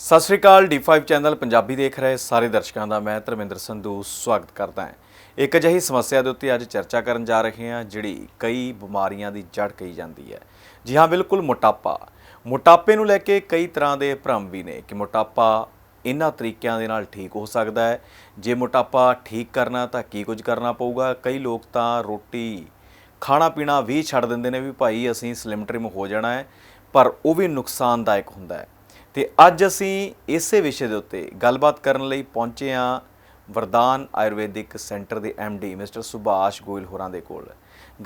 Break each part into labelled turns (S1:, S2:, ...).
S1: ਸਤਿ ਸ਼੍ਰੀ ਅਕਾਲ D5 channel Punjabi ਦੇਖ ਰਹੇ ਸਾਰੇ ਦਰਸ਼ਕਾਂ ਦਾ, ਮੈਂ ਧਰਮਿੰਦਰ ਸੰਧੂ, ਸਵਾਗਤ ਕਰਦਾ ਹਾਂ। ਇੱਕ ਅਜਿਹੀ ਸਮੱਸਿਆ ਦੇ ਉੱਤੇ ਅੱਜ ਚਰਚਾ ਕਰਨ ਜਾ ਰਹੇ ਹਾਂ, ਜਿਹੜੀ ਕਈ ਬਿਮਾਰੀਆਂ ਦੀ ਜੜ ਕਹੀ ਜਾਂਦੀ ਹੈ। ਜੀ ਹਾਂ, ਬਿਲਕੁਲ ਮੋਟਾਪਾ। ਮੋਟਾਪੇ ਨੂੰ ਲੈ ਕੇ ਕਈ ਤਰ੍ਹਾਂ ਦੇ ਭਰਮ ਵੀ ਨੇ ਕਿ ਮੋਟਾਪਾ ਇਹਨਾਂ ਤਰੀਕਿਆਂ ਦੇ ਨਾਲ ਠੀਕ ਹੋ ਸਕਦਾ ਹੈ। ਜੇ ਮੋਟਾਪਾ ਠੀਕ ਕਰਨਾ ਤਾਂ ਕੀ ਕੁਝ ਕਰਨਾ ਪਊਗਾ? ਕਈ ਲੋਕ ਤਾਂ ਰੋਟੀ ਖਾਣਾ ਪੀਣਾ ਵੀ ਛੱਡ ਦਿੰਦੇ ਨੇ ਵੀ ਭਾਈ ਅਸੀਂ ਸਲਿਮ ਟ੍ਰਿਮ ਹੋ ਜਾਣਾ ਹੈ, ਪਰ ਉਹ ਵੀ ਨੁਕਸਾਨਦਾਇਕ ਹੁੰਦਾ ਹੈ। ਤੇ ਅੱਜ ਅਸੀਂ ਇਸੇ ਵਿਸ਼ੇ ਦੇ ਉੱਤੇ ਗੱਲਬਾਤ ਕਰਨ ਲਈ ਪਹੁੰਚੇ ਹਾਂ ਵਰਦਾਨ ਆਯੁਰਵੈਦਿਕ ਸੈਂਟਰ ਦੇ ਡੀ ਮਿਸਟਰ ਸੁਭਾਸ਼ ਗੋਇਲ ਹੋਰਾਂ ਦੇ ਕੋਲ।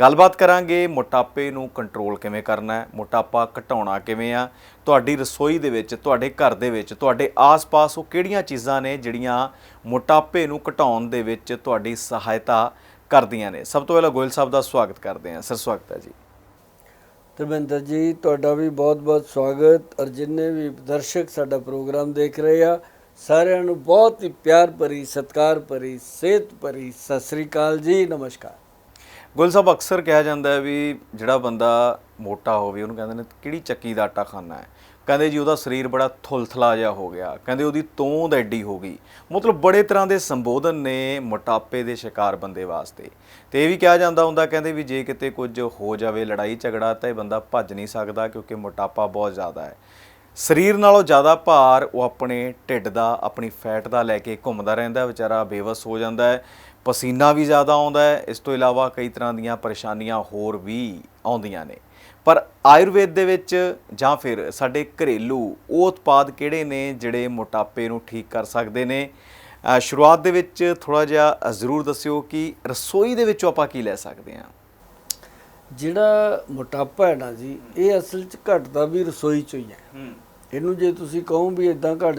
S1: ਗੱਲਬਾਤ ਕਰਾਂਗੇ ਮੋਟਾਪੇ ਨੂੰ ਕੰਟਰੋਲ ਕਿਵੇਂ ਕਰਨਾ ਹੈ, ਮੋਟਾਪਾ ਘਟਾਉਣਾ ਕਿਵੇਂ ਆ, ਤੁਹਾਡੀ ਰਸੋਈ ਦੇ ਵਿੱਚ, ਤੁਹਾਡੇ ਘਰ ਦੇ ਵਿੱਚ, ਤੁਹਾਡੇ ਆਸ-ਪਾਸ ਉਹ ਕਿਹੜੀਆਂ ਚੀਜ਼ਾਂ ਨੇ ਜਿਹੜੀਆਂ ਮੋਟਾਪੇ ਨੂੰ ਘਟਾਉਣ ਦੇ ਵਿੱਚ ਤੁਹਾਡੀ ਸਹਾਇਤਾ ਕਰਦੀਆਂ ਨੇ। ਸਭ ਤੋਂ ਪਹਿਲਾਂ ਗੋਇਲ ਸਾਹਿਬ ਦਾ ਸਵਾਗਤ ਕਰਦੇ ਹਾਂ। ਸਰ, ਸਵਾਗਤ ਹੈ ਜੀ।
S2: ਧਰਮਿੰਦਰ ਜੀ, ਤੁਹਾਡਾ ਵੀ ਬਹੁਤ-ਬਹੁਤ ਸਵਾਗਤ। ਔਰ ਜਿੰਨੇ ਵੀ ਦਰਸ਼ਕ ਸਾਡਾ ਪ੍ਰੋਗਰਾਮ ਦੇਖ ਰਹੇ ਆ, ਸਾਰਿਆਂ ਨੂੰ ਬਹੁਤ ਹੀ ਪਿਆਰ ਭਰੀ, ਸਤਿਕਾਰ ਭਰੀ, ਸਿਹਤ ਭਰੀ ਸਤਿ ਸ੍ਰੀ ਅਕਾਲ ਜੀ। ਨਮਸਕਾਰ।
S1: ਗੁਲ ਸਾਹਿਬ, ਅਕਸਰ ਕਿਹਾ ਜਾਂਦਾ ਹੈ ਵੀ ਜਿਹੜਾ ਬੰਦਾ ਮੋਟਾ ਹੋਵੇ, ਉਹਨੂੰ ਕਹਿੰਦੇ ਨੇ ਕਿਹੜੀ ਚੱਕੀ ਦਾ ਆਟਾ ਖਾਣਾ ਹੈ। ਕਹਿੰਦੇ ਜੀ ਉਹਦਾ ਸਰੀਰ ਬੜਾ ਥੁਲਥਲਾ ਜਿਹਾ ਹੋ ਗਿਆ, ਕਹਿੰਦੇ ਉਹਦੀ ਤੋਂਦ ਐਡੀ ਹੋ ਗਈ। ਮਤਲਬ ਬੜੇ ਤਰ੍ਹਾਂ ਦੇ ਸੰਬੋਧਨ ਨੇ ਮੋਟਾਪੇ ਦੇ ਸ਼ਿਕਾਰ ਬੰਦੇ ਵਾਸਤੇ। ਤੇ ਇਹ ਵੀ ਕਿਹਾ ਜਾਂਦਾ ਹੁੰਦਾ, ਕਹਿੰਦੇ ਵੀ ਜੇ ਕਿਤੇ ਕੁਝ ਹੋ ਜਾਵੇ, ਲੜਾਈ ਝਗੜਾ, ਤਾਂ ਇਹ ਬੰਦਾ ਭੱਜ ਨਹੀਂ ਸਕਦਾ ਕਿਉਂਕਿ ਮੋਟਾਪਾ ਬਹੁਤ ਜ਼ਿਆਦਾ ਹੈ। ਸਰੀਰ ਨਾਲੋਂ ਜ਼ਿਆਦਾ ਭਾਰ ਉਹ ਆਪਣੇ ਢਿੱਡ ਦਾ, ਆਪਣੀ ਫੈਟ ਦਾ ਲੈ ਕੇ ਘੁੰਮਦਾ ਰਹਿੰਦਾ ਵਿਚਾਰਾ ਬੇਵਸ ਹੋ ਜਾਂਦਾ ਹੈ, ਪਸੀਨਾ ਵੀ ਜ਼ਿਆਦਾ ਆਉਂਦਾ ਹੈ। ਇਸ ਤੋਂ ਇਲਾਵਾ ਕਈ ਤਰ੍ਹਾਂ ਦੀਆਂ ਪਰੇਸ਼ਾਨੀਆਂ ਹੋਰ ਵੀ ਆਉਂਦੀਆਂ ਨੇ। ਪਰ ਆਯੁਰਵੇਦ ਦੇ ਵਿੱਚ ਜਾਂ ਫਿਰ ਸਾਡੇ ਘਰੇਲੂ ਉਹ ਉਤਪਾਦ ਕਿਹੜੇ ਨੇ ਜਿਹੜੇ ਮੋਟਾਪੇ ਨੂੰ ਠੀਕ ਕਰ ਸਕਦੇ ਨੇ? ਸ਼ੁਰੂਆਤ ਦੇ ਵਿੱਚ ਥੋੜਾ ਜਿਹਾ ਜ਼ਰੂਰ ਦੱਸਿਓ ਕਿ ਰਸੋਈ ਦੇ ਵਿੱਚੋਂ ਆਪਾਂ ਕੀ ਲੈ ਸਕਦੇ ਹਾਂ?
S2: ਜਿਹੜਾ ਮੋਟਾਪਾ ਹੈ ਨਾ ਜੀ ਇਹ ਅਸਲ 'ਚ ਘਟਦਾ ਵੀ ਰਸੋਈ 'ਚ ਹੀ ਹੈ। ਇਹਨੂੰ ਜੇ ਤੁਸੀਂ ਕਹੋ ਵੀ ਇਦਾਂ ਘਟ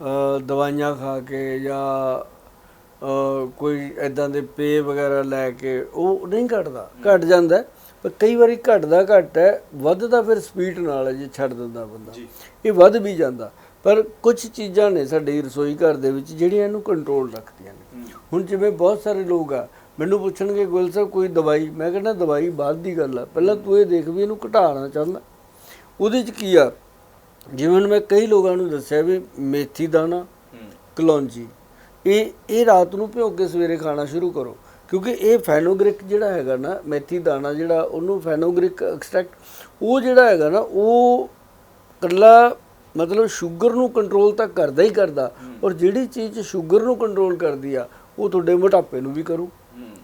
S2: ਅ, ਦਵਾਈਆਂ ਖਾ ਕੇ ਜਾਂ ਕੋਈ ਇਦਾਂ ਦੇ ਪੇ ਵਗੈਰਾ ਲੈ ਕੇ ਉਹ ਨਹੀਂ ਘਟਦਾ। ਘਟ ਜਾਂਦਾ। ਪਰ ਕਈ ਵਾਰੀ ਘਟਦਾ ਘਟ ਹੈ ਵੱਧਦਾ ਫਿਰ ਸਪੀਡ ਨਾਲ ਹੈ ਜੇ ਛੱਡ ਦਿੰਦਾ ਬੰਦਾ। ਇਹ ਵੱਧ ਵੀ ਜਾਂਦਾ। ਪਰ ਕੁਝ ਚੀਜ਼ਾਂ ਨੇ ਸਾਡੀ ਰਸੋਈ ਘਰ ਦੇ ਵਿੱਚ ਜਿਹੜੀਆਂ ਇਹਨੂੰ ਕੰਟਰੋਲ ਰੱਖਦੀਆਂ ਨੇ। ਹੁਣ ਜਿਵੇਂ ਬਹੁਤ ਸਾਰੇ ਲੋਕ ਆ ਮੈਨੂੰ ਪੁੱਛਣਗੇ ਗੁਲ ਸਾਹਿਬ ਕੋਈ ਦਵਾਈ? ਮੈਂ ਕਹਿੰਦਾ ਦਵਾਈ ਬਾਅਦ ਦੀ ਗੱਲ ਆ। ਪਹਿਲਾਂ ਤੂੰ ਇਹ ਦੇਖ ਵੀ ਇਹਨੂੰ ਘਟਾਉਣਾ ਚਾਹੁੰਦਾ। ਉਹਦੇ 'ਚ ਕੀ ਆ? ਜਿਵੇਂ ਮੈਂ ਕਈ ਲੋਕਾਂ ਨੂੰ ਦੱਸਿਆ ਵੀ ਮੇਥੀ ਦਾਣਾ ਕਲੌਂਜੀ। ਇਹ ਇਹ ਰਾਤ ਨੂੰ ਭਿਓ ਕੇ ਸਵੇਰੇ ਖਾਣਾ ਸ਼ੁਰੂ ਕਰੋ। ਕਿਉਂਕਿ ਇਹ ਫੈਨੋਗ੍ਰਿਕ ਜਿਹੜਾ ਹੈਗਾ ਨਾ ਮੇਥੀ ਦਾਣਾ ਜਿਹੜਾ ਉਹਨੂੰ ਫੈਨੋਗ੍ਰਿਕ ਐਕਸਟ੍ਰੈਕਟ ਉਹ ਜਿਹੜਾ ਹੈਗਾ ਨਾ ਉਹ ਕੱਲਾ ਮਤਲਬ ਸ਼ੂਗਰ ਨੂੰ ਕੰਟਰੋਲ ਤਾਂ ਕਰਦਾ ਹੀ ਕਰਦਾ ਔਰ ਜਿਹੜੀ ਚੀਜ਼ ਸ਼ੂਗਰ ਨੂੰ ਕੰਟਰੋਲ ਕਰਦੀ ਆ ਉਹ ਤੁਹਾਡੇ ਮੋਟਾਪੇ ਨੂੰ ਵੀ ਕਰੂ।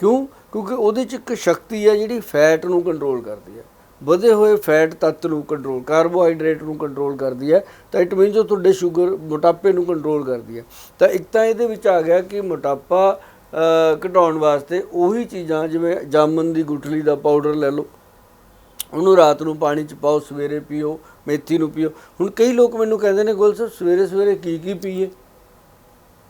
S2: ਕਿਉਂ? ਕਿਉਂਕਿ ਉਹਦੇ ਚ ਇੱਕ ਸ਼ਕਤੀ ਹੈ ਜਿਹੜੀ ਫੈਟ ਨੂੰ ਕੰਟਰੋਲ ਕਰਦੀ ਹੈ ਵਧੇ ਹੋਏ ਫੈਟ ਤੱਤ ਨੂੰ ਕੰਟਰੋਲ ਕਾਰਬੋਹਾਈਡਰੇਟ ਨੂੰ ਕੰਟਰੋਲ ਕਰਦੀ ਹੈ ਤਾਂ ਇਟ ਮੀਨਸ ਉਹ ਤੁਹਾਡੇ ਸ਼ੂਗਰ ਮੋਟਾਪੇ ਨੂੰ ਕੰਟਰੋਲ ਕਰਦੀ ਹੈ ਤਾਂ ਇੱਕ ਤਾਂ ਇਹਦੇ ਵਿੱਚ ਆ ਗਿਆ ਕਿ ਮੋਟਾਪਾ ਘਟਾਉਣ ਵਾਸਤੇ ਉਹੀ ਚੀਜ਼ਾਂ, ਜਿਵੇਂ ਜਾਮਨ ਦੀ ਗੁਠਲੀ ਦਾ ਪਾਊਡਰ ਲੈ ਲਓ। ਉਹਨੂੰ ਰਾਤ ਨੂੰ ਪਾਣੀ ਚ ਪਾਓ, ਸਵੇਰੇ ਪੀਓ, ਮੇਥੀ ਨੂੰ ਪੀਓ। ਹੁਣ ਕਈ ਲੋਕ ਮੈਨੂੰ ਕਹਿੰਦੇ ਨੇ, ਗੁਲ ਸਾਹਿਬ, ਸਵੇਰੇ ਸਵੇਰੇ ਕੀ ਕੀ ਪੀਏ?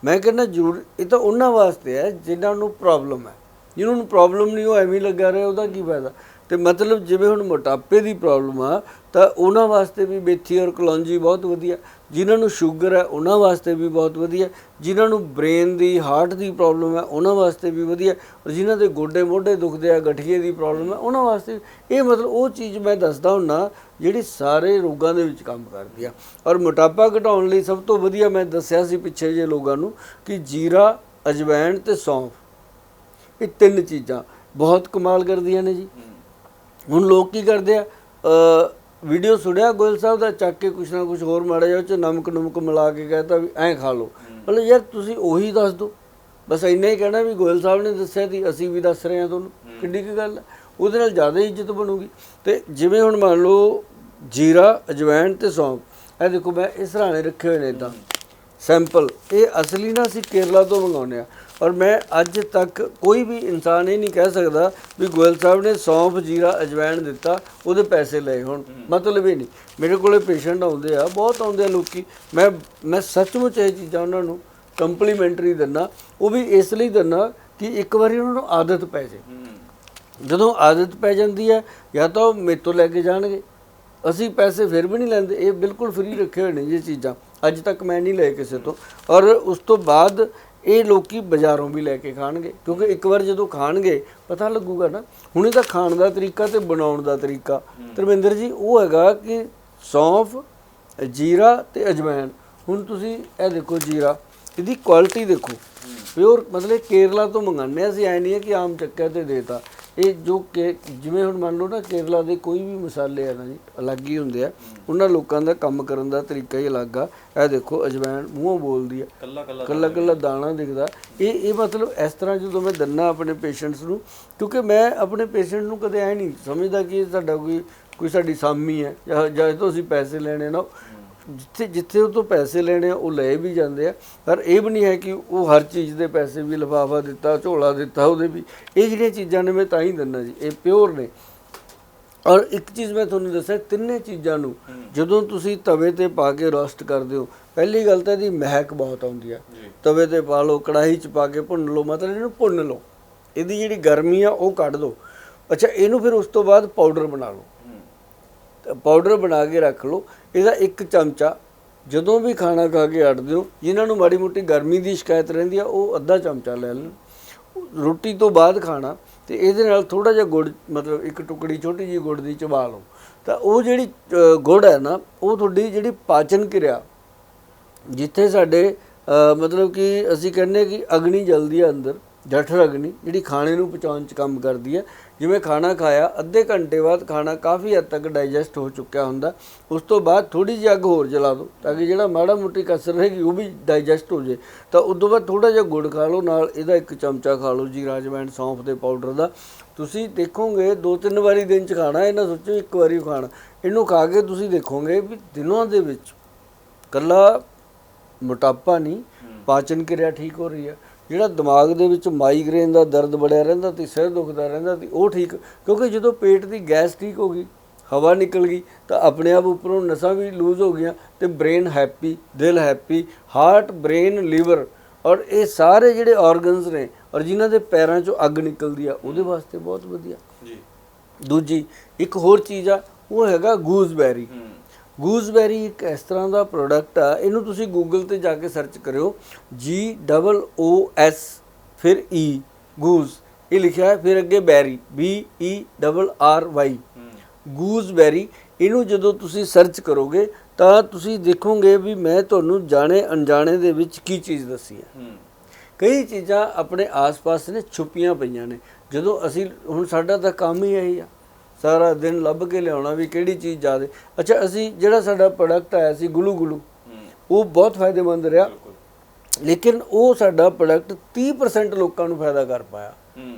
S2: ਮੈਂ ਕਹਿੰਦਾ, ਜ਼ਰੂਰ, ਇਹ ਤਾਂ ਉਹਨਾਂ ਵਾਸਤੇ ਹੈ, ਜਿਨ੍ਹਾਂ ਨੂੰ ਪ੍ਰੋਬਲਮ ਹੈ। ਜਿਹਨਾਂ ਨੂੰ ਪ੍ਰੋਬਲਮ ਨਹੀਂ, ਉਹ ਐਵੇਂ ਲੱਗਾ ਰਿਹਾ, ਉਹਦਾ ਕੀ ਫਾਇਦਾ? ਤੇ ਮਤਲਬ ਜਿਵੇਂ ਹੁਣ ਮੋਟਾਪੇ ਦੀ ਪ੍ਰੋਬਲਮ ਆ, ਤਾਂ ਉਹਨਾਂ ਵਾਸਤੇ ਵੀ ਮੇਥੀ ਔਰ ਕਲੌਂਜੀ ਬਹੁਤ ਵਧੀਆ। ਜਿਨ੍ਹਾਂ ਨੂੰ ਸ਼ੂਗਰ ਹੈ, ਉਹਨਾਂ ਵਾਸਤੇ ਵੀ ਬਹੁਤ ਵਧੀਆ। ਜਿਨ੍ਹਾਂ ਨੂੰ ਬ੍ਰੇਨ ਦੀ, ਹਾਰਟ ਦੀ ਪ੍ਰੋਬਲਮ ਹੈ, ਉਹਨਾਂ ਵਾਸਤੇ ਵੀ ਵਧੀਆ। ਔਰ ਜਿਨ੍ਹਾਂ ਦੇ ਗੋਡੇ ਮੋਢੇ ਦੁਖਦੇ ਆ, ਗਠੀਏ ਦੀ ਪ੍ਰੋਬਲਮ ਹੈ, ਉਹਨਾਂ ਵਾਸਤੇ ਇਹ ਮਤਲਬ ਉਹ ਚੀਜ਼ ਮੈਂ ਦੱਸਦਾ ਹੁੰਨਾ, ਜਿਹੜੀ ਸਾਰੇ ਰੋਗਾਂ ਦੇ ਵਿੱਚ ਕੰਮ ਕਰਦੀ ਆ। ਔਰ ਮੋਟਾਪਾ ਘਟਾਉਣ ਲਈ ਸਭ ਤੋਂ ਵਧੀਆ ਮੈਂ ਦੱਸਿਆ ਸੀ ਪਿੱਛੇ ਜੇ ਲੋਕਾਂ ਨੂੰ ਕਿ ਜੀਰਾ ਅਜਵਾਇਣ ਤੇ ਸੌਂਫ। ਇਹ ਤਿੰਨ ਚੀਜ਼ਾਂ ਬਹੁਤ ਕਮਾਲ ਕਰਦੀਆਂ ਨੇ ਜੀ। ਹੁਣ ਲੋਕ ਕੀ ਕਰਦੇ ਆ? ਵੀਡੀਓ ਸੁਣਿਆ ਗੋਇਲ ਸਾਹਿਬ ਦਾ ਚੱਕ ਕੇ ਕੁਛ ਨਾ ਕੁਛ ਹੋਰ ਮਾੜਾ ਜਿਹਾ ਉਹ ਚ ਨਮਕ ਨਮਕ ਮਿਲਾ ਕੇ ਕਹਤਾ ਵੀ ਐਂ ਖਾ ਲਓ। ਮਤਲਬ ਯਾਰ ਤੁਸੀਂ ਉਹੀ ਦੱਸ ਦਿਓ। ਬਸ ਇੰਨਾ ਹੀ ਕਹਿਣਾ ਵੀ ਗੋਇਲ ਸਾਹਿਬ ਨੇ ਦੱਸਿਆ ਸੀ ਅਸੀਂ ਵੀ ਦੱਸ ਰਹੇ ਹਾਂ ਤੁਹਾਨੂੰ। ਕਿੱਡੀ ਕੀ ਗੱਲ ਹੈ ਉਹਦੇ ਨਾਲ ਜ਼ਿਆਦਾ ਇੱਜ਼ਤ ਬਣੂਗੀ। ਤੇ ਜਿਵੇਂ ਹੁਣ ਮੰਨ ਲਓ ਜੀਰਾ ਅਜਵਾਇਣ ਤੇ ਸੌਂਫ। ਇਹ ਦੇਖੋ ਮੈਂ ਇਸ ਸਰਾਣੇ ਰੱਖੇ ਹੋਏ ਨੇ ਇਦਾਂ ਸੈਂਪਲ। ਇਹ ਅਸਲੀ ਨਾ ਅਸੀਂ ਕੇਰਲਾ ਤੋਂ ਮੰਗਾਉਂਦੇ ਆ ਔਰ ਮੈਂ ਅੱਜ ਤੱਕ ਕੋਈ ਵੀ ਇਨਸਾਨ ਇਹ ਨਹੀਂ ਕਹਿ ਸਕਦਾ ਵੀ ਗੋਇਲ ਸਾਹਿਬ ਨੇ ਸੌਂਫ ਜੀਰਾ ਅਜਵਾਇਣ ਦਿੱਤਾ, ਉਹਦੇ ਪੈਸੇ ਲਏ ਹੁਣ। ਮਤਲਬ ਇਹ ਨਹੀਂ। ਮੇਰੇ ਕੋਲੇ ਪੇਸ਼ੈਂਟ ਆਉਂਦੇ ਆ, ਬਹੁਤ ਆਉਂਦੇ ਆ ਲੋਕੀ। ਮੈਂ ਮੈਂ ਸੱਚਮੁੱਚ ਇਹ ਚੀਜ਼ਾਂ ਉਹਨਾਂ ਨੂੰ ਕੰਪਲੀਮੈਂਟਰੀ ਦਿੰਨਾ। ਉਹ ਵੀ ਇਸ ਲਈ ਦਿੰਨਾ ਕਿ ਇੱਕ ਵਾਰੀ ਉਹਨਾਂ ਨੂੰ ਆਦਤ ਪੈ ਜੇ ਜਦੋਂ ਆਦਤ ਪੈ ਜਾਂਦੀ ਹੈ, ਜਾਂ ਤਾਂ ਉਹ ਮੇਰੇ ਤੋਂ ਲੈ ਕੇ ਜਾਣਗੇ। ਅਸੀਂ ਪੈਸੇ ਫਿਰ ਵੀ ਨਹੀਂ ਲੈਂਦੇ। ਇਹ ਬਿਲਕੁਲ ਫ੍ਰੀ ਰੱਖੇ ਹੋਏ ਨੇ ਇਹ ਚੀਜ਼ਾਂ। ਅੱਜ ਤੱਕ ਮੈਂ ਨਹੀਂ ਲਏ ਕਿਸੇ ਤੋਂ। ਔਰ ਉਸ ਤੋਂ ਬਾਅਦ ਇਹ ਲੋਕੀ ਬਾਜ਼ਾਰੋਂ ਵੀ ਲੈ ਕੇ ਖਾਣਗੇ। ਕਿਉਂਕਿ ਇੱਕ ਵਾਰ ਜਦੋਂ ਖਾਣਗੇ ਪਤਾ ਲੱਗੂਗਾ ਨਾ ਹੁਣ ਇਹਦਾ ਖਾਣ ਦਾ ਤਰੀਕਾ ਤੇ ਬਣਾਉਣ ਦਾ ਤਰੀਕਾ। ਧਰਮਿੰਦਰ ਜੀ ਉਹ ਹੈਗਾ ਕਿ ਸੌਂਫ ਜੀਰਾ ਤੇ ਅਜਵਾਇਣ ਹੁਣ ਤੁਸੀਂ ਇਹ ਦੇਖੋ ਜੀਰਾ ਇਹਦੀ ਕੁਆਲਿਟੀ ਦੇਖੋ। ਪਿਓਰ ਮਤਲਬ ਕੇਰਲਾ ਤੋਂ ਮੰਗਾਉਂਦੇ ਹਾਂ ਅਸੀਂ ਐ ਨਹੀਂ ਹੈ ਕਿ ਆਮ ਚੱਕਿਆ ਤੇ ਦੇਤਾ। ਇਹ ਜੋ ਕਿ ਜਿਵੇਂ ਹੁਣ ਮੰਨ ਲਓ ਨਾ ਕੇਰਲਾ ਦੇ ਕੋਈ ਵੀ ਮਸਾਲੇ ਆ ਨਾ ਜੀ ਅਲੱਗ ਹੀ ਹੁੰਦੇ ਆ। ਉਹਨਾਂ ਲੋਕਾਂ ਦਾ ਕੰਮ ਕਰਨ ਦਾ ਤਰੀਕਾ ਹੀ ਅਲੱਗ ਆ। ਇਹ ਦੇਖੋ ਅਜਵਾਇਣ ਮੂੰਹੋਂ ਬੋਲਦੀ ਆ।
S1: ਕੱਲਾ ਕੱਲਾ
S2: ਦਾਣਾ ਦਿਖਦਾ। ਇਹ ਇਹ ਮਤਲਬ ਇਸ ਤਰ੍ਹਾਂ ਜਦੋਂ ਮੈਂ ਦੰਨਾ ਆਪਣੇ ਪੇਸ਼ੈਂਟਸ ਨੂੰ ਕਿਉਂਕਿ ਮੈਂ ਆਪਣੇ ਪੇਸ਼ੈਂਟ ਨੂੰ ਕਦੇ ਐ ਨਹੀਂ ਸਮਝਦਾ ਕਿ ਇਹ ਸਾਡਾ ਕੋਈ ਕੋਈ ਸਾਡੀ ਸਾਮੀ ਹੈ ਜਾਂ ਜਾਂ ਇਹ ਤੋਂ ਅਸੀਂ ਪੈਸੇ ਲੈਣੇ ਨਾ। ਜਿੱਥੇ ਜਿੱਥੇ ਉਹ ਤੋਂ ਪੈਸੇ ਲੈਣੇ ਆ ਉਹ ਲੈ ਵੀ ਜਾਂਦੇ ਆ। ਪਰ ਇਹ ਵੀ ਨਹੀਂ ਹੈ ਕਿ ਉਹ ਹਰ ਚੀਜ਼ ਦੇ ਪੈਸੇ ਵੀ ਲਿਫਾਫਾ ਦਿੱਤਾ ਝੋਲਾ ਦਿੱਤਾ ਉਹਦੇ ਵੀ। ਇਹ ਜਿਹੜੀਆਂ ਚੀਜ਼ਾਂ ਨੇ ਮੈਂ ਤਾਂ ਹੀ ਦਿੰਦਾ ਜੀ ਇਹ ਪਿਓਰ ਨੇ। ਔਰ ਇੱਕ ਚੀਜ਼ ਮੈਂ ਤੁਹਾਨੂੰ ਦੱਸਿਆ ਤਿੰਨੇ ਚੀਜ਼ਾਂ ਨੂੰ ਜਦੋਂ ਤੁਸੀਂ ਤਵੇ ਤੇ ਪਾ ਕੇ ਰੋਸਟ ਕਰਦੇ ਹੋ ਪਹਿਲੀ ਗੱਲ ਤਾਂ ਇਹਦੀ ਮਹਿਕ ਬਹੁਤ ਆਉਂਦੀ ਆ। ਤਵੇ ਤੇ ਪਾ ਲਓ ਕੜਾਹੀ 'ਚ ਪਾ ਕੇ ਭੁੰਨ ਲਓ ਮਤਲਬ ਇਹਨੂੰ ਭੁੰਨ ਲਓ। ਇਹਦੀ ਜਿਹੜੀ ਗਰਮੀ ਆ ਉਹ ਕੱਢ ਦਿਓ ਅੱਛਾ ਇਹਨੂੰ ਫਿਰ ਉਸ ਤੋਂ ਬਾਅਦ ਪਾਊਡਰ ਬਣਾ ਲਓ। ਪਾਊਡਰ ਬਣਾ ਕੇ ਰੱਖ ਲਓ, ਇਹਦਾ ਇੱਕ ਚਮਚਾ ਜਦੋਂ ਵੀ ਖਾਣਾ ਖਾ ਕੇ ਹਟਦੇ ਹੋ, ਜਿਨ੍ਹਾਂ ਨੂੰ ਮਾੜੀ ਮੋਟੀ ਗਰਮੀ ਦੀ ਸ਼ਿਕਾਇਤ ਰਹਿੰਦੀ ਆ, ਉਹ ਅੱਧਾ ਚਮਚਾ ਲੈ ਲੈਣ। ਰੋਟੀ ਤੋਂ ਬਾਅਦ ਖਾਣਾ, ਤੇ ਇਹਦੇ ਨਾਲ ਥੋੜਾ ਜਿਹਾ ਗੁੜ, ਮਤਲਬ ਇੱਕ ਟੁਕੜੀ ਛੋਟੀ ਜਿਹੀ ਗੁੜ ਦੀ ਚਬਾ ਲਓ। ਤਾਂ ਉਹ ਜਿਹੜੀ ਗੁੜ ਹੈ ਨਾ, ਉਹ ਤੁਹਾਡੀ ਜਿਹੜੀ ਪਾਚਨ ਕਿਰਿਆ, ਜਿੱਥੇ ਸਾਡੇ ਮਤਲਬ ਕਿ ਅਸੀਂ ਕਹਿੰਦੇ ਕਿ ਅਗਨੀ ਜਲਦੀ ਹੈ ਅੰਦਰ, ਜਠਰ ਅਗਨੀ, ਜਿਹੜੀ ਖਾਣੇ ਨੂੰ ਪਚਾਉਣ ਚ ਕੰਮ ਕਰਦੀ ਹੈ ਜਿਵੇਂ ਖਾਣਾ ਖਾਇਆ ਅੱਧੇ ਘੰਟੇ ਬਾਅਦ ਖਾਣਾ ਕਾਫੀ ਹੱਦ ਤੱਕ ਡਾਈਜੈਸਟ ਹੋ ਚੁੱਕਿਆ ਹੁੰਦਾ। ਉਸ ਤੋਂ ਬਾਅਦ ਥੋੜੀ ਜਿਹੀ ਅੱਗ ਹੋਰ ਜਲਾ ਦਿਓ ਤਾਂ ਕਿ ਜਿਹੜਾ ਮਾੜਾ ਮੋਟੀ ਕਸਰ ਰਹੇਗੀ ਉਹ ਵੀ ਡਾਈਜੈਸਟ ਹੋ ਜੇ। ਤਾਂ ਉਸ ਤੋਂ ਬਾਅਦ ਥੋੜਾ ਜਿਹਾ ਗੁੜ ਖਾ ਲਓ ਨਾਲ ਇਹਦਾ ਇੱਕ ਚਮਚਾ ਖਾ ਲਓ ਜੀਰਾ ਅਜਵਾਇਣ ਸੌਂਫ ਦੇ ਪਾਊਡਰ ਦਾ। ਤੁਸੀਂ ਦੇਖੋਗੇ ਦੋ ਤਿੰਨ ਵਾਰੀ ਦਿਨ ਚ ਖਾਣਾ ਇਹ ਨਾ ਸੋਚੋ ਇੱਕ ਵਾਰੀ ਖਾਣਾ। ਇਹਨੂੰ ਖਾ ਕੇ ਤੁਸੀਂ ਦੇਖੋਗੇ ਵੀ ਦਿਨਾਂ ਦੇ ਵਿੱਚ ਕੱਲਾ ਮੋਟਾਪਾ ਨਹੀਂ ਪਾਚਨ ਕਿਰਿਆ ਠੀਕ ਹੋ ਰਹੀ ਹੈ। ਜਿਹੜਾ ਦਿਮਾਗ ਦੇ ਵਿੱਚ ਮਾਈਗ੍ਰੇਨ ਦਾ ਦਰਦ ਬੜਿਆ ਰਹਿੰਦਾ ਤੇ ਸਿਰ ਦੁਖਦਾ ਰਹਿੰਦਾ ਤੇ ਉਹ ਠੀਕ ਕਿਉਂਕਿ ਜਦੋਂ ਪੇਟ ਦੀ ਗੈਸ ਠੀਕ ਹੋ ਗਈ ਹਵਾ ਨਿਕਲ ਗਈ ਤਾਂ ਆਪਣੇ ਆਪ ਉੱਪਰੋਂ ਨਸਾਂ ਵੀ ਲੂਜ਼ ਹੋ ਗਈਆਂ ਤੇ ਬ੍ਰੇਨ ਹੈਪੀ ਦਿਲ ਹੈਪੀ ਹਾਰਟ ਬ੍ਰੇਨ ਲੀਵਰ ਔਰ ਇਹ ਸਾਰੇ ਜਿਹੜੇ ਆਰਗਨਸ ਨੇ ਔਰ ਜਿਨ੍ਹਾਂ ਦੇ ਪੈਰਾਂ ਚੋਂ ਅੱਗ ਨਿਕਲਦੀ ਆ ਉਹਦੇ ਵਾਸਤੇ ਬਹੁਤ ਵਧੀਆ।
S1: ਜੀ।
S2: ਦੂਜੀ ਇੱਕ ਹੋਰ ਚੀਜ਼ ਆ ਉਹ ਹੈਗਾ ਗੂਸਬੈਰੀ ਗੂਸਬੈਰੀ ਇੱਕ ਇਸ ਤਰ੍ਹਾਂ ਦਾ ਪ੍ਰੋਡਕਟ ਆ ਇਹਨੂੰ ਤੁਸੀਂ ਗੂਗਲ ਤੇ ਜਾ ਕੇ ਸਰਚ ਕਰਿਓ G ਡਬਲ O S ਫਿਰ E ਗੂਸ ਇਹ ਲਿਖਿਆ ਹੈ ਫਿਰ ਅੱਗੇ berry B E double R Y gooseberry ਇਹਨੂੰ ਜਦੋਂ ਤੁਸੀਂ ਸਰਚ ਕਰੋਗੇ ਤਾਂ ਤੁਸੀਂ ਦੇਖੋਗੇ ਵੀ ਮੈਂ ਤੁਹਾਨੂੰ ਜਾਣੇ ਅਣਜਾਣੇ ਦੇ ਵਿੱਚ ਕੀ ਚੀਜ਼ ਦੱਸੀ ਹੈ। ਕਈ ਚੀਜ਼ਾਂ ਆਪਣੇ ਆਸ-ਪਾਸ ਨੇ ਛੁਪੀਆਂ ਪਈਆਂ ਨੇ। ਜਦੋਂ ਅਸੀਂ ਹੁਣ ਸਾਡਾ ਤਾਂ ਕੰਮ ਹੀ ਇਹੀ ਆ। ਸਾਰਾ ਦਿਨ ਲੱਭ ਕੇ ਲਿਆਉਣਾ ਵੀ ਕਿਹੜੀ ਚੀਜ਼ ਜ਼ਿਆਦੇ ਅੱਛਾ ਅਸੀਂ ਜਿਹੜਾ ਸਾਡਾ ਪ੍ਰੋਡਕਟ ਆਇਆ ਸੀ ਗੁਲੂ ਗੁਲੂ ਉਹ ਬਹੁਤ ਫਾਇਦੇਮੰਦ ਰਿਹਾ। ਲੇਕਿਨ ਉਹ ਸਾਡਾ ਪ੍ਰੋਡਕਟ 30% ਲੋਕਾਂ ਨੂੰ ਫਾਇਦਾ ਕਰ ਪਾਇਆ।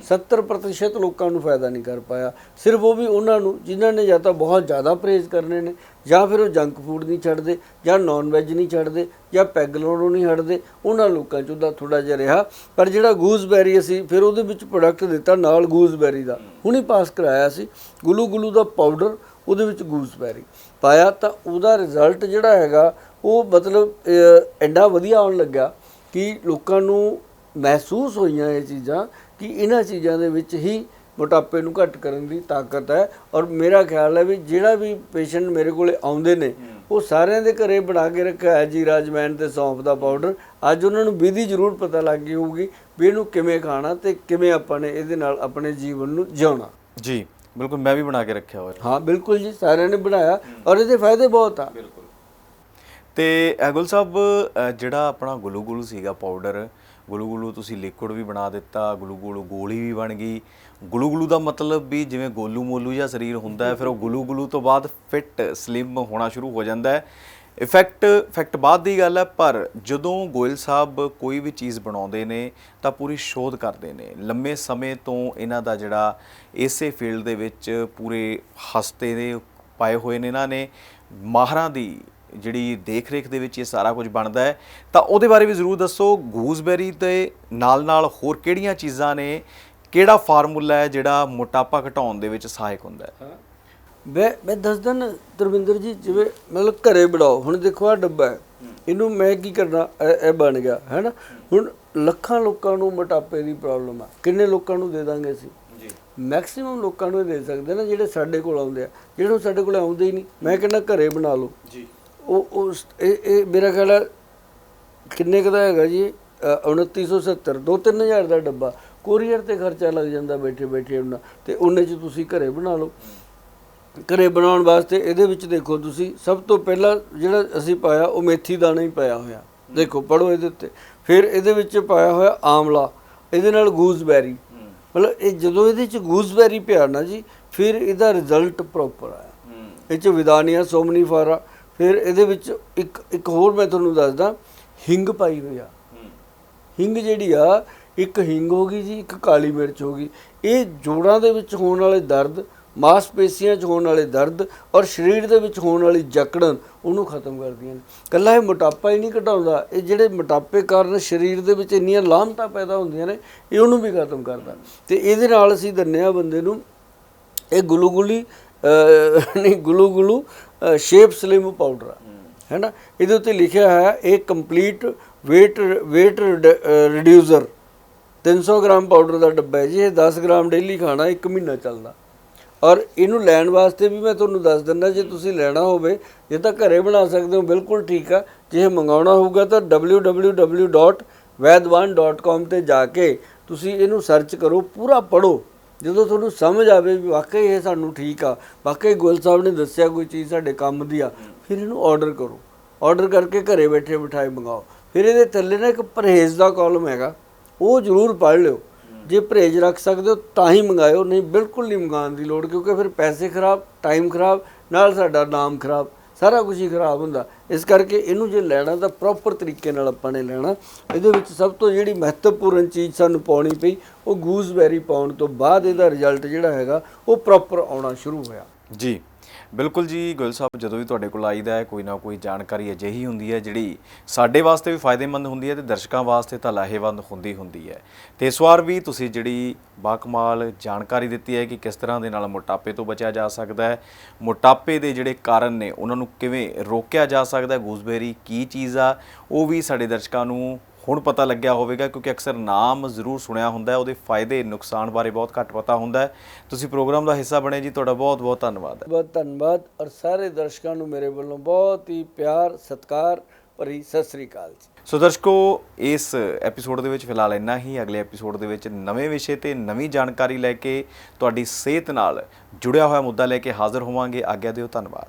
S2: 70% ਲੋਕਾਂ ਨੂੰ ਫਾਇਦਾ ਨਹੀਂ ਕਰ ਪਾਇਆ। ਸਿਰਫ ਉਹ ਵੀ ਉਹਨਾਂ ਨੂੰ ਜਿਨ੍ਹਾਂ ਨੇ ਜਾਂ ਤਾਂ ਬਹੁਤ ਜ਼ਿਆਦਾ ਪਰਹੇਜ਼ ਕਰਨੇ ਨੇ ਜਾਂ ਫਿਰ ਉਹ ਜੰਕ ਫੂਡ ਨਹੀਂ ਛੱਡਦੇ ਜਾਂ ਨਾਨ ਵੈਜ ਨਹੀਂ ਛੱਡਦੇ ਜਾਂ ਪੈਗ ਲਾਉਣੋਂ ਨਹੀਂ ਹਟਦੇ ਉਹਨਾਂ ਲੋਕਾਂ 'ਚ ਉਹਦਾ ਥੋੜਾ ਜਿਹਾ ਰਿਹਾ। ਪਰ ਜਿਹੜਾ ਗੂਸਬੈਰੀ ਅਸੀਂ ਫਿਰ ਉਹਦੇ ਵਿੱਚ ਪ੍ਰੋਡਕਟ ਦਿੱਤਾ ਨਾਲ ਗੂਸਬੈਰੀ ਦਾ। ਹੁਣੀ ਪਾਸ ਕਰਾਇਆ ਸੀ। ਗੁਲੂ ਗੁਲੂ ਦਾ ਪਾਊਡਰ ਉਹਦੇ ਵਿੱਚ ਗੂਸਬੈਰੀ ਪਾਇਆ ਤਾਂ ਉਹਦਾ ਰਿਜ਼ਲਟ ਜਿਹੜਾ ਹੈਗਾ ਉਹ ਮਤਲਬ ਐਡਾ ਵਧੀਆ ਆਉਣ ਲੱਗਾ ਕਿ ਲੋਕਾਂ ਨੂੰ ਮਹਿਸੂਸ ਹੋਈਆਂ ਇਹ ਚੀਜ਼ਾਂ ਕਿ ਇਹਨਾਂ ਚੀਜ਼ਾਂ ਦੇ ਵਿੱਚ ਹੀ ਮੋਟਾਪੇ ਨੂੰ ਘੱਟ ਕਰਨ ਦੀ ਤਾਕਤ ਹੈ। ਔਰ ਮੇਰਾ ਖਿਆਲ ਹੈ ਵੀ ਜਿਹੜਾ ਵੀ ਪੇਸ਼ੈਂਟ ਮੇਰੇ ਕੋਲੇ ਆਉਂਦੇ ਨੇ ਉਹ ਸਾਰਿਆਂ ਦੇ ਘਰੇ ਬਣਾ ਕੇ ਰੱਖਿਆ ਹੈ ਜੀ ਰਾਜਮੈਨ ਤੇ ਸੌਂਫ ਦਾ ਪਾਊਡਰ। ਅੱਜ ਉਹਨਾਂ ਨੂੰ ਵਿਧੀ ਜ਼ਰੂਰ ਪਤਾ ਲੱਗ ਗਈ ਹੋਊਗੀ ਵੀ ਇਹਨੂੰ ਕਿਵੇਂ ਖਾਣਾ ਤੇ ਕਿਵੇਂ ਆਪਾਂ ਨੇ ਇਹਦੇ ਨਾਲ ਆਪਣੇ ਜੀਵਨ ਨੂੰ ਜਿਉਣਾ।
S1: ਜੀ ਬਿਲਕੁਲ ਮੈਂ ਵੀ ਬਣਾ ਕੇ ਰੱਖਿਆ ਹੋਇਆ।
S2: ਹਾਂ ਬਿਲਕੁਲ ਜੀ ਸਾਰਿਆਂ ਨੇ ਬਣਾਇਆ। ਔਰ ਇਹਦੇ ਫਾਇਦੇ ਬਹੁਤ ਆ।
S1: ਬਿਲਕੁਲ। ਤੇ ਅਗੁਲ ਸਾਹਿਬ ਜਿਹੜਾ ਆਪਣਾ ਗੁਲੂ ਗੁਲੂ ਸੀਗਾ ਪਾਊਡਰ ਗੁਲੂ ਗੁਲੂ ਤੁਸੀਂ ਲਿਕੁਇਡ ਵੀ ਬਣਾ ਦਿੱਤਾ ਗੁਲੂ ਗੁਲੂ ਗੋਲੀ ਵੀ ਬਣ ਗਈ। ਗੁਲੂ ਗੁਲੂ ਦਾ ਮਤਲਬ ਵੀ ਜਿਵੇਂ ਗੋਲੂ ਮੋਲੂ ਜਿਹਾ ਸਰੀਰ ਹੁੰਦਾ ਹੈ, ਫਿਰ ਉਹ ਗੁਲੂ ਗੁਲੂ ਤੋਂ ਬਾਅਦ ਫਿੱਟ ਸਲਿਮ ਹੋਣਾ ਸ਼ੁਰੂ ਹੋ ਜਾਂਦਾ ਹੈ। ਇਫੈਕਟ ਇਫੈਕਟ ਬਾਅਦ ਦੀ ਗੱਲ ਹੈ, ਪਰ ਜਦੋਂ ਗੋਇਲ ਸਾਹਿਬ ਕੋਈ ਵੀ ਚੀਜ਼ ਬਣਾਉਂਦੇ ਨੇ, ਤਾਂ ਪੂਰੀ ਸ਼ੋਧ ਕਰਦੇ ਨੇ। ਲੰਮੇ ਸਮੇਂ ਤੋਂ ਇਹਨਾਂ ਦਾ ਜਿਹੜਾ ਇਸੇ ਫੀਲਡ ਦੇ ਵਿੱਚ ਪੂਰੇ ਹਸਤੇ ਦੇ ਪਾਏ ਹੋਏ ਨੇ ਇਹਨਾਂ ਨੇ। ਮਾਹਰਾਂ ਦੀ ਜਿਹੜੀ ਦੇਖ-ਰੇਖ ਦੇ ਵਿੱਚ ਇਹ ਸਾਰਾ ਕੁਝ ਬਣਦਾ ਹੈ ਤਾਂ ਉਹਦੇ ਬਾਰੇ ਵੀ ਜ਼ਰੂਰ ਦੱਸੋ। ਗੂਸਬੈਰੀ ਦੇ ਨਾਲ-ਨਾਲ ਹੋਰ ਕਿਹੜੀਆਂ ਚੀਜ਼ਾਂ ਨੇ? ਕਿਹੜਾ ਫਾਰਮੂਲਾ ਹੈ ਜਿਹੜਾ ਮੋਟਾਪਾ ਘਟਾਉਣ ਦੇ ਵਿੱਚ ਸਹਾਇਕ ਹੁੰਦਾ ਹੈ?
S2: ਮੈਂ ਮੈਂ ਦੱਸਦਾ ਨਾ ਤਰਵਿੰਦਰ ਜੀ ਜਿਵੇਂ ਮਤਲਬ ਘਰੇ ਬਣਾਓ। ਹੁਣ ਦੇਖੋ ਆ ਡੱਬਾ ਹੈ। ਇਹਨੂੰ ਮੈਂ ਕੀ ਕਰਨਾ? ਇਹ ਬਣ ਗਿਆ ਹੈ ਨਾ ਹੁਣ ਲੱਖਾਂ ਲੋਕਾਂ ਨੂੰ ਮੋਟਾਪੇ ਦੀ ਪ੍ਰੋਬਲਮ ਆ। ਕਿੰਨੇ ਲੋਕਾਂ ਨੂੰ ਦੇ ਦਾਂਗੇ ਅਸੀਂ?
S1: ਜੀ।
S2: ਮੈਕਸਿਮਮ ਲੋਕਾਂ ਨੂੰ ਦੇ ਸਕਦੇ ਨਾ ਜਿਹੜੇ ਸਾਡੇ ਕੋਲ ਆਉਂਦੇ ਆ। ਜਿਹੜੇ ਸਾਡੇ ਕੋਲ ਆਉਂਦੇ ਹੀ ਨਹੀਂ। ਮੈਂ ਕਹਿੰਦਾ ਘਰੇ ਬਣਾ ਲਓ।
S1: ਜੀ।
S2: ਉਹ ਉਸ ਇਹ ਇਹ ਮੇਰਾ ਖਿਆਲ ਹੈ ਕਿੰਨੇ ਕੁ ਦਾ ਹੈਗਾ ਜੀ? ਅ, 2970 2-3000 ਦਾ ਡੱਬਾ। ਕੋਰੀਅਰ ਤੇ ਖਰਚਾ ਲੱਗ ਜਾਂਦਾ ਬੈਠੇ ਬੈਠੇ ਉਹਨਾਂ ਤੇ ਉਹਨੇ ਚ ਤੁਸੀਂ ਘਰੇ ਬਣਾ ਲਓ। ਘਰੇ ਬਣਾਉਣ ਵਾਸਤੇ ਇਹਦੇ ਵਿੱਚ ਦੇਖੋ ਤੁਸੀਂ ਸਭ ਤੋਂ ਪਹਿਲਾਂ ਜਿਹੜਾ ਅਸੀਂ ਪਾਇਆ ਉਹ ਮੇਥੀ ਦਾਣਾ ਹੀ ਪਾਇਆ ਹੋਇਆ। ਦੇਖੋ ਪੜੋ ਇਹਦੇ ਉੱਤੇ। ਫਿਰ ਇਹਦੇ ਵਿੱਚ ਪਾਇਆ ਹੋਇਆ ਆਮਲਾ। ਇਹਦੇ ਨਾਲ ਗੂਸਬੈਰੀ। ਮਤਲਬ ਇਹ ਜਦੋਂ ਇਹਦੇ ਵਿੱਚ ਗੂਸਬੈਰੀ ਪਿਆ ਨਾ ਜੀ ਫਿਰ ਇਹਦਾ ਰਿਜ਼ਲਟ ਪ੍ਰੋਪਰ ਆਇਆ। ਇਹ ਚ ਵਿਦਾਨੀਆ ਸੋਮਨੀਫਾਰਾ ਫਿਰ ਇਹਦੇ ਵਿੱਚ ਇੱਕ ਇੱਕ ਹੋਰ ਮੈਂ ਤੁਹਾਨੂੰ ਦੱਸਦਾ, ਹਿੰਗ ਪਾਈ ਹੋਈ ਆ। ਹਿੰਗ ਜਿਹੜੀ ਆ, ਇੱਕ ਹਿੰਗ ਹੋ ਗਈ ਜੀ, ਇੱਕ ਕਾਲੀ ਮਿਰਚ ਹੋ ਗਈ। ਇਹ ਜੋੜਾਂ ਦੇ ਵਿੱਚ ਹੋਣ ਵਾਲੇ ਦਰਦ, ਮਾਸਪੇਸ਼ੀਆਂ 'ਚ ਹੋਣ ਵਾਲੇ ਦਰਦ ਔਰ ਸਰੀਰ ਦੇ ਵਿੱਚ ਹੋਣ ਵਾਲੀ ਜਕੜਨ, ਉਹਨੂੰ ਖਤਮ ਕਰਦੀਆਂ ਨੇ। ਕੱਲਾ ਇਹ ਮੋਟਾਪਾ ਹੀ ਨਹੀਂ ਘਟਾਉਂਦਾ। ਇਹ ਜਿਹੜੇ ਮੋਟਾਪੇ ਕਾਰਨ ਸਰੀਰ ਦੇ ਵਿੱਚ ਇੰਨੀਆਂ ਲਾਹਮਤਾਂ ਪੈਦਾ ਹੁੰਦੀਆਂ ਨੇ, ਇਹ ਉਹਨੂੰ ਵੀ ਖਤਮ ਕਰਦਾ। ਤੇ ਇਹਦੇ ਨਾਲ ਅਸੀਂ ਦਿੰਦੇ ਹਾਂ ਬੰਦੇ ਨੂੰ ਇਹ ਗੁਲੂਗੁਲੀ ਨਹੀਂ ਗਲੂਗਲੂ ਸ਼ੇਪ ਸਲਿਮ ਪਾਊਡਰ ਹੈ। ਨਾ ਇਹਦੇ ਉੱਤੇ ਲਿਖਿਆ ਹੈ ਇਹ complete weight weight reducer 300 gram powder ਦਾ ਡੱਬਾ ਹੈ ਜੀ ਇਹ 10 ਗ੍ਰਾਮ ਡੇਲੀ ਖਾਣਾ ਇੱਕ ਮਹੀਨਾ ਚੱਲਦਾ। ਔਰ ਇਹਨੂੰ ਲੈਣ ਵਾਸਤੇ ਵੀ ਮੈਂ ਤੁਹਾਨੂੰ ਦੱਸ ਦਿੰਦਾ ਜੇ ਤੁਸੀਂ ਲੈਣਾ ਹੋਵੇ ਜੇ ਤਾਂ ਘਰੇ ਬਣਾ ਸਕਦੇ ਹੋ ਬਿਲਕੁਲ ਠੀਕ ਆ। ਜੇ ਇਹ ਮੰਗਾਉਣਾ ਹੋਊਗਾ ਤਾਂ www.vaidwan.com ਤੇ ਜਾ ਕੇ ਤੁਸੀਂ ਇਹਨੂੰ ਸਰਚ ਕਰੋ ਪੂਰਾ ਪੜੋ ਜਦੋਂ ਤੁਹਾਨੂੰ ਸਮਝ ਆਵੇ ਵੀ ਵਾਕਈ ਇਹ ਸਾਨੂੰ ਠੀਕ ਆ, ਵਾਕਈ ਗੁਲ ਸਾਹਿਬ ਨੇ ਦੱਸਿਆ ਕੋਈ ਚੀਜ਼ ਸਾਡੇ ਕੰਮ ਦੀ ਆ, ਫਿਰ ਇਹਨੂੰ ਆਰਡਰ ਕਰੋ। ਆਰਡਰ ਕਰਕੇ ਘਰੇ ਬੈਠੇ ਬਿਠਾਏ ਮੰਗਾਓ। ਫਿਰ ਇਹਦੇ ਥੱਲੇ ਨਾ ਇੱਕ ਪਰਹੇਜ਼ ਦਾ ਕਾਲਮ ਹੈਗਾ, ਉਹ ਜ਼ਰੂਰ ਪੜ੍ਹ ਲਿਓ। ਜੇ ਪਰਹੇਜ਼ ਰੱਖ ਸਕਦੇ ਹੋ ਤਾਂ ਹੀ ਮੰਗਾਇਓ, ਨਹੀਂ ਬਿਲਕੁਲ ਨਹੀਂ ਮੰਗਾਉਣ ਦੀ ਲੋੜ, ਕਿਉਂਕਿ ਫਿਰ ਪੈਸੇ ਖਰਾਬ ਟਾਈਮ ਖਰਾਬ, ਨਾਲ ਸਾਡਾ ਨਾਮ ਖਰਾਬ। ਸਾਰਾ ਕੁਝ ਹੀ ਖਰਾਬ ਹੁੰਦਾ। ਇਸ ਕਰਕੇ ਇਹਨੂੰ ਜੇ ਲੈਣਾ ਤਾਂ ਪ੍ਰੋਪਰ ਤਰੀਕੇ ਨਾਲ ਆਪਾਂ ਨੇ ਲੈਣਾ। ਇਹਦੇ ਵਿੱਚ ਸਭ ਤੋਂ ਜਿਹੜੀ ਮਹੱਤਵਪੂਰਨ ਚੀਜ਼ ਸਾਨੂੰ ਪਾਉਣੀ ਪਈ, ਉਹ ਗੂਜ਼ਬੈਰੀ ਪਾਉਣ ਤੋਂ ਬਾਅਦ ਇਹਦਾ ਰਿਜ਼ਲਟ ਜਿਹੜਾ ਹੈਗਾ, ਉਹ ਪ੍ਰੋਪਰ ਆਉਣਾ ਸ਼ੁਰੂ ਹੋਇਆ।
S1: ਜੀ, ਬਿਲਕੁਲ ਜੀ, ਗੁਲ ਸਾਹਿਬ, ਜਦੋਂ ਵੀ ਤੁਹਾਡੇ ਕੋਲ ਆਈਦਾ ਹੈ, ਕੋਈ ਨਾ ਕੋਈ ਜਾਣਕਾਰੀ ਅਜਿਹੀ ਹੁੰਦੀ ਹੈ, ਜਿਹੜੀ ਸਾਡੇ ਵਾਸਤੇ ਵੀ ਫਾਇਦੇਮੰਦ ਹੁੰਦੀ ਹੈ ਤੇ ਦਰਸ਼ਕਾਂ ਵਾਸਤੇ ਤਾਂ ਲਾਹੇਵੰਦ ਹੁੰਦੀ ਹੁੰਦੀ ਹੈ। ਤੇ ਇਸ ਵਾਰ ਵੀ ਤੁਸੀਂ ਜਿਹੜੀ ਬਾਕਮਾਲ ਜਾਣਕਾਰੀ ਦਿੱਤੀ ਹੈ ਕਿ ਕਿਸ ਤਰ੍ਹਾਂ ਦੇ ਨਾਲ ਮੋਟਾਪੇ ਤੋਂ ਬਚਿਆ ਜਾ ਸਕਦਾ ਹੈ, ਮੋਟਾਪੇ ਦੇ ਜਿਹੜੇ ਕਾਰਨ ਨੇ, ਉਹਨਾਂ ਨੂੰ ਕਿਵੇਂ ਰੋਕਿਆ ਜਾ ਸਕਦਾ ਹੈ, ਗੂਸਬੇਰੀ ਕੀ ਚੀਜ਼ ਆ, ਉਹ ਵੀ ਸਾਡੇ ਦਰਸ਼ਕਾਂ ਨੂੰ ਹੁਣ ਪਤਾ ਲੱਗਿਆ ਹੋਵੇਗਾ ਕਿਉਂਕਿ ਅਕਸਰ ਨਾਮ ਜ਼ਰੂਰ ਸੁਣਿਆ ਹੁੰਦਾ ਹੈ ਉਹਦੇ ਫਾਇਦੇ ਨੁਕਸਾਨ ਬਾਰੇ ਬਹੁਤ ਘੱਟ ਪਤਾ ਹੁੰਦਾ ਹੈ। ਤੁਸੀਂ ਪ੍ਰੋਗਰਾਮ ਦਾ ਹਿੱਸਾ ਬਣੇ ਜੀ ਤੁਹਾਡਾ ਬਹੁਤ ਬਹੁਤ ਧੰਨਵਾਦ।
S2: ਬਹੁਤ ਧੰਨਵਾਦ ਔਰ ਸਾਰੇ ਦਰਸ਼ਕਾਂ ਨੂੰ ਮੇਰੇ ਵੱਲੋਂ ਬਹੁਤ ਹੀ ਪਿਆਰ ਸਤਿਕਾਰ ਭਰੀ ਸਤਿ ਸ੍ਰੀ ਅਕਾਲ ਜੀ।
S1: ਸੋ ਦਰਸ਼ਕੋ ਇਸ ਐਪੀਸੋਡ ਦੇ ਵਿੱਚ ਫਿਲਹਾਲ ਇੰਨਾ ਹੀ। ਅਗਲੇ ਐਪੀਸੋਡ ਦੇ ਵਿੱਚ ਨਵੇਂ ਵਿਸ਼ੇ ਤੇ ਨਵੀਂ ਜਾਣਕਾਰੀ ਲੈ ਕੇ ਤੁਹਾਡੀ ਸਿਹਤ ਨਾਲ ਜੁੜਿਆ ਹੋਇਆ ਮੁੱਦਾ ਲੈ ਕੇ ਹਾਜ਼ਰ ਹੋਵਾਂਗੇ। ਆਗਿਆ ਦਿਓ ਧੰਨਵਾਦ।